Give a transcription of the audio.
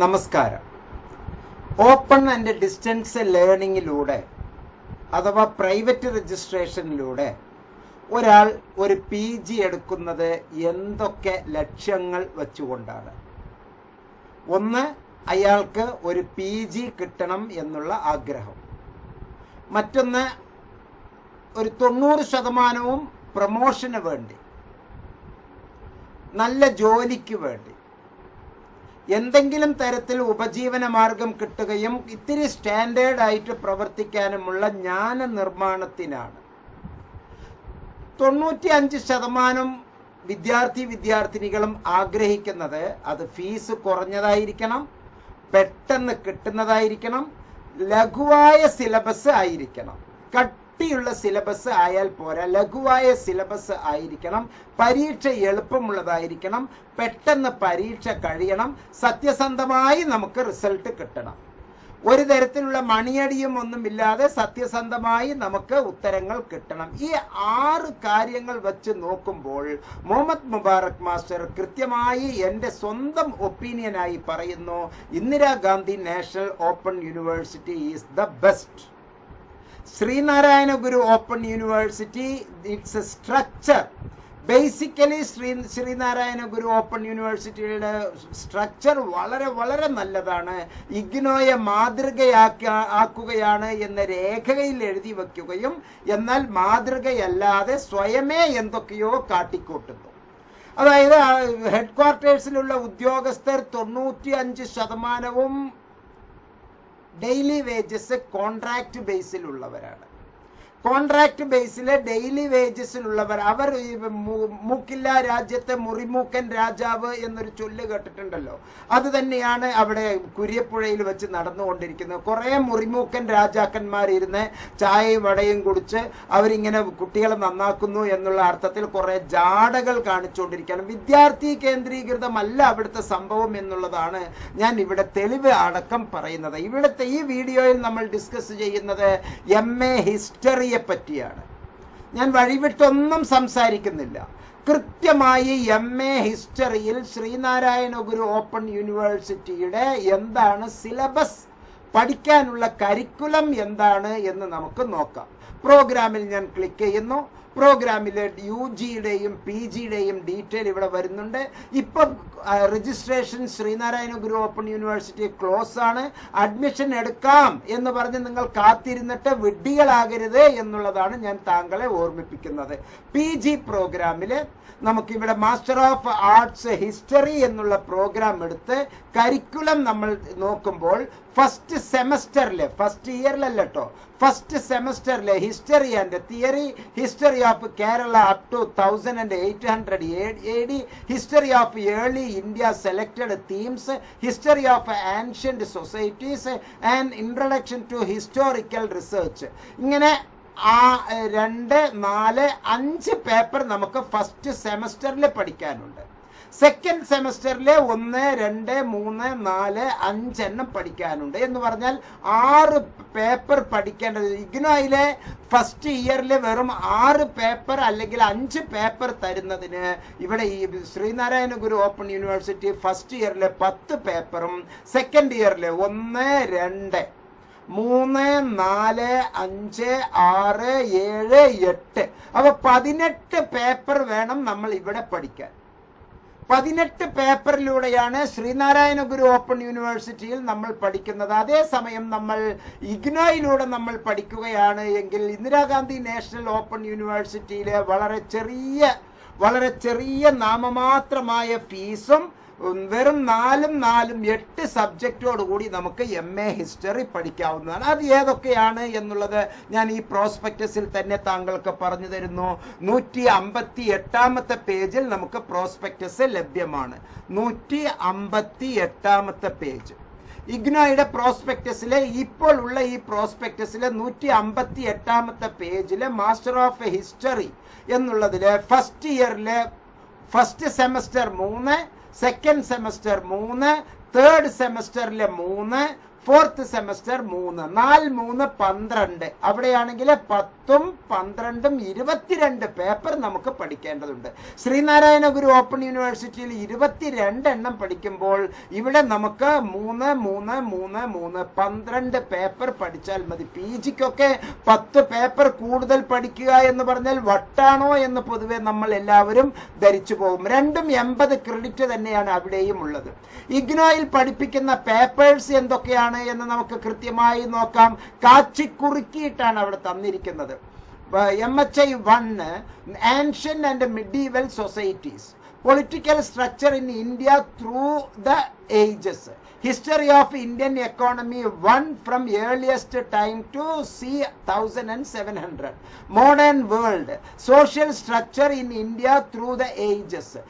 നമസ്കാരം. Open and distance ലേണിങ്ങിലൂടെ അഥവാ private രജിസ്ട്രേഷനിലൂടെ ഒരാൾ ഒരു പി ജി എടുക്കുന്നത് എന്തൊക്കെ ലക്ഷ്യങ്ങൾ വച്ചുകൊണ്ടാണ്. ഒന്ന് അയാൾക്ക് ഒരു പി ജി കിട്ടണം എന്നുള്ള ആഗ്രഹം. മറ്റൊന്ന് ഒരു തൊണ്ണൂറ് ശതമാനവും പ്രമോഷന് വേണ്ടി. നല്ല ജോലിക്ക് വേണ്ടി. എന്തെങ്കിലും തരത്തിൽ ഉപജീവന മാർഗം കിട്ടുകയും ഇത്തിരി സ്റ്റാൻഡേർഡ് ആയിട്ട് പ്രവർത്തിക്കാനുമുള്ള ജ്ഞാന നിർമ്മാണത്തിനാണ് തൊണ്ണൂറ്റി അഞ്ച് ശതമാനം വിദ്യാർത്ഥി വിദ്യാർത്ഥിനികളും ആഗ്രഹിക്കുന്നത് അത് ഫീസ് കുറഞ്ഞതായിരിക്കണം പെട്ടെന്ന് കിട്ടുന്നതായിരിക്കണം ലഘുവായ സിലബസ് ആയിരിക്കണം. കട്ടിയുള്ള സിലബസ് ആയാൽ പോരാ. ലഘുവായ സിലബസ് ആയിരിക്കണം. പരീക്ഷ എളുപ്പമുള്ളതായിരിക്കണം. പെട്ടെന്ന് പരീക്ഷ കഴിയണം. സത്യസന്ധമായി നമുക്ക് റിസൾട്ട് കിട്ടണം. ഒരു തരത്തിലുള്ള മണിയടിയും ഒന്നുമില്ലാതെ സത്യസന്ധമായി നമുക്ക് ഉത്തരങ്ങൾ കിട്ടണം. ഈ ആറ് കാര്യങ്ങൾ വെച്ച് നോക്കുമ്പോൾ മുഹമ്മദ് മുബാറക് മാസ്റ്റർ കൃത്യമായി എന്റെ സ്വന്തം ഒപ്പീനിയനായി പറയുന്നു Indira Gandhi National Open University is the best. Sree Narayana Guru Open University it's a structure basically Sree Sree Narayana Guru Open യൂണിവേഴ്സിറ്റിയുടെ സ്ട്രക്ചർ വളരെ വളരെ നല്ലതാണ്. ഇഗ്നോയെ മാതൃകയാക്കി ആക്കുകയാണ് എന്ന രേഖയിൽ എഴുതി വയ്ക്കുകയും എന്നാൽ മാതൃകയല്ലാതെ സ്വയമേ എന്തൊക്കെയോ കാട്ടിക്കൂട്ടുന്നു. അതായത് ഹെഡ് ക്വാർട്ടേഴ്സിലുള്ള ഉദ്യോഗസ്ഥർ തൊണ്ണൂറ്റി അഞ്ച് ശതമാനവും ഡെയിലി വേജസ് കോൺട്രാക്ട് ബേസിലുള്ളവരാണ്. കോൺട്രാക്ട് ബേസിലെ ഡെയിലി വേജസിലുള്ളവർ അവർ മൂക്കില്ല രാജ്യത്തെ മുറിമൂക്കൻ രാജാവ് എന്നൊരു ചൊല്ല് കേട്ടിട്ടുണ്ടല്ലോ. അത് തന്നെയാണ് അവിടെ കുര്യപ്പുഴയിൽ വെച്ച് നടന്നുകൊണ്ടിരിക്കുന്നത്. കുറേ മുറിമൂക്കൻ രാജാക്കന്മാർ ഇരുന്ന് ചായയും വടയും കുടിച്ച് അവരിങ്ങനെ കുട്ടികളെ നന്നാക്കുന്നു എന്നുള്ള അർത്ഥത്തിൽ കുറെ ജാടകൾ കാണിച്ചുകൊണ്ടിരിക്കുകയാണ്. വിദ്യാർത്ഥി കേന്ദ്രീകൃതമല്ല അവിടുത്തെ സംഭവം എന്നുള്ളതാണ് ഞാൻ ഇവിടെ തെളിവ് അടക്കം പറയുന്നത്. ഇവിടുത്തെ ഈ വീഡിയോയിൽ നമ്മൾ ഡിസ്കസ് ചെയ്യുന്നത് എം എ ഹിസ്റ്ററിയെ പറ്റിയാണ്. ഞാൻ വഴിവിട്ടൊന്നും സംസാരിക്കുന്നില്ല. കൃത്യമായി എം എ ഹിസ്റ്ററിയിൽ ശ്രീനാരായണ ഗുരു ഓപ്പൺ യൂണിവേഴ്സിറ്റിയുടെ എന്താണ് സിലബസ് പഠിക്കാനുള്ള കരിക്കുലം എന്താണ് എന്ന് നമുക്ക് നോക്കാം. പ്രോഗ്രാമിൽ ഞാൻ ക്ലിക്ക് ചെയ്യുന്നു. പ്രോഗ്രാമിലെ യു ജിയുടെയും പി ജിയുടെയും ഡീറ്റെയിൽ ഇവിടെ വരുന്നുണ്ട്. ഇപ്പം registration Sree Narayana Guru Open University close ആണ്. അഡ്മിഷൻ എടുക്കാം എന്ന് പറഞ്ഞ് നിങ്ങൾ കാത്തിരുന്നിട്ട് വിഡ്ഢികളാകരുത് എന്നുള്ളതാണ് ഞാൻ താങ്കളെ ഓർമ്മിപ്പിക്കുന്നത്. പി ജി പ്രോഗ്രാമിൽ നമുക്കിവിടെ മാസ്റ്റർ ഓഫ് ആർട്സ് ഹിസ്റ്ററി എന്നുള്ള പ്രോഗ്രാം എടുത്ത് കരിക്കുലം നമ്മൾ നോക്കുമ്പോൾ ഫസ്റ്റ് സെമസ്റ്ററിൽ ഫസ്റ്റ് ഇയറിലല്ല first സെമസ്റ്ററിലെ history and theory history of Kerala up to thousand and eight hundred A D history of early India selected themes history of ancient societies and introduction to historical research ഇങ്ങനെ ആ രണ്ട് നാല് അഞ്ച് paper നമുക്ക് first സെമസ്റ്ററിൽ പഠിക്കാനുണ്ട്. Second സെമസ്റ്ററിലെ ഒന്ന് രണ്ട് മൂന്ന് നാല് അഞ്ചെണ്ണം പഠിക്കാനുണ്ട്. എന്ന് പറഞ്ഞാൽ ആറ് പേപ്പർ പഠിക്കേണ്ടത്. ഇഗ്നോയിലെ ഫസ്റ്റ് ഇയറിൽ വെറും ആറ് പേപ്പർ അല്ലെങ്കിൽ അഞ്ച് പേപ്പർ തരുന്നതിന് ഇവിടെ ഈ Sree Narayana Guru Open University first ഇയറിലെ പത്ത് പേപ്പറും സെക്കൻഡ് ഇയറിലെ ഒന്ന് രണ്ട് മൂന്ന് നാല് അഞ്ച് ആറ് ഏഴ് എട്ട്. അപ്പൊ പതിനെട്ട് പേപ്പർ വേണം നമ്മൾ ഇവിടെ പഠിക്കാൻ. പതിനെട്ട് പേപ്പറിലൂടെയാണ് ശ്രീനാരായണ ഗുരു ഓപ്പൺ യൂണിവേഴ്സിറ്റിയിൽ നമ്മൾ പഠിക്കുന്നത്. അതേസമയം നമ്മൾ ഇഗ്നോയിലൂടെ നമ്മൾ പഠിക്കുകയാണ് എങ്കിൽ ഇന്ദിരാഗാന്ധി നാഷണൽ ഓപ്പൺ യൂണിവേഴ്സിറ്റിയിലെ വളരെ ചെറിയ വളരെ ചെറിയ നാമമാത്രമായ ഫീസും വെറും നാലും നാലും എട്ട് സബ്ജക്റ്റോട് കൂടി നമുക്ക് എം എ ഹിസ്റ്ററി പഠിക്കാവുന്നതാണ്. അത് ഏതൊക്കെയാണ് എന്നുള്ളത് ഞാൻ ഈ പ്രോസ്പെക്ടസിൽ തന്നെ താങ്കൾക്ക് പറഞ്ഞു തരുന്നു. നൂറ്റി അമ്പത്തി എട്ടാമത്തെ പേജിൽ നമുക്ക് പ്രോസ്പെക്ടസ് ലഭ്യമാണ്. നൂറ്റി അമ്പത്തി എട്ടാമത്തെ പേജ് ഇഗ്നോയുടെ പ്രോസ്പെക്ടസിലെ ഇപ്പോൾ ഉള്ള ഈ പ്രോസ്പെക്ടസിലെ നൂറ്റി അമ്പത്തി എട്ടാമത്തെ പേജിലെ മാസ്റ്റർ ഓഫ് ഹിസ്റ്ററി എന്നുള്ളതിലെ ഫസ്റ്റ് ഇയറിലെ ഫസ്റ്റ് സെമസ്റ്റർ മൂന്ന് സെക്കൻഡ് സെമസ്റ്റർ മൂന്ന് തേർഡ് സെമസ്റ്ററിലെ മൂന്ന് ഫോർത്ത് സെമസ്റ്റർ മൂന്ന് നാല് മൂന്ന് പന്ത്രണ്ട്. അവിടെയാണെങ്കിൽ പത്തും പന്ത്രണ്ടും ഇരുപത്തിരണ്ട് പേപ്പർ നമുക്ക് പഠിക്കേണ്ടതുണ്ട്. ശ്രീനാരായണ ഗുരു ഓപ്പൺ യൂണിവേഴ്സിറ്റിയിൽ ഇരുപത്തിരണ്ട് എണ്ണം പഠിക്കുമ്പോൾ ഇവിടെ നമുക്ക് മൂന്ന് മൂന്ന് മൂന്ന് മൂന്ന് പന്ത്രണ്ട് പേപ്പർ പഠിച്ചാൽ മതി. പി ജിക്കൊക്കെ പത്ത് പേപ്പർ കൂടുതൽ പഠിക്കുക എന്ന് പറഞ്ഞാൽ വട്ടാണോ എന്ന് പൊതുവെ നമ്മൾ എല്ലാവരും ധരിച്ചു പോകും. രണ്ടും എൺപത് ക്രെഡിറ്റ് തന്നെയാണ് അവിടെയും ഉള്ളത്. ഇഗ്നോയിൽ പഠിപ്പിക്കുന്ന പേപ്പേഴ്സ് എന്തൊക്കെയാണ്? എന്ന് നമുക്ക് കൃത്യമായി നോക്കാം. കാച്ചിക്കുറുക്കിയിട്ടാണ് അവിടെ തന്നിരിക്കുന്നത്. M H I one ancient and medieval societies political structure in India through the ages history of Indian economy one from earliest time to C thousand and seven hundred modern world social structure in India through the ages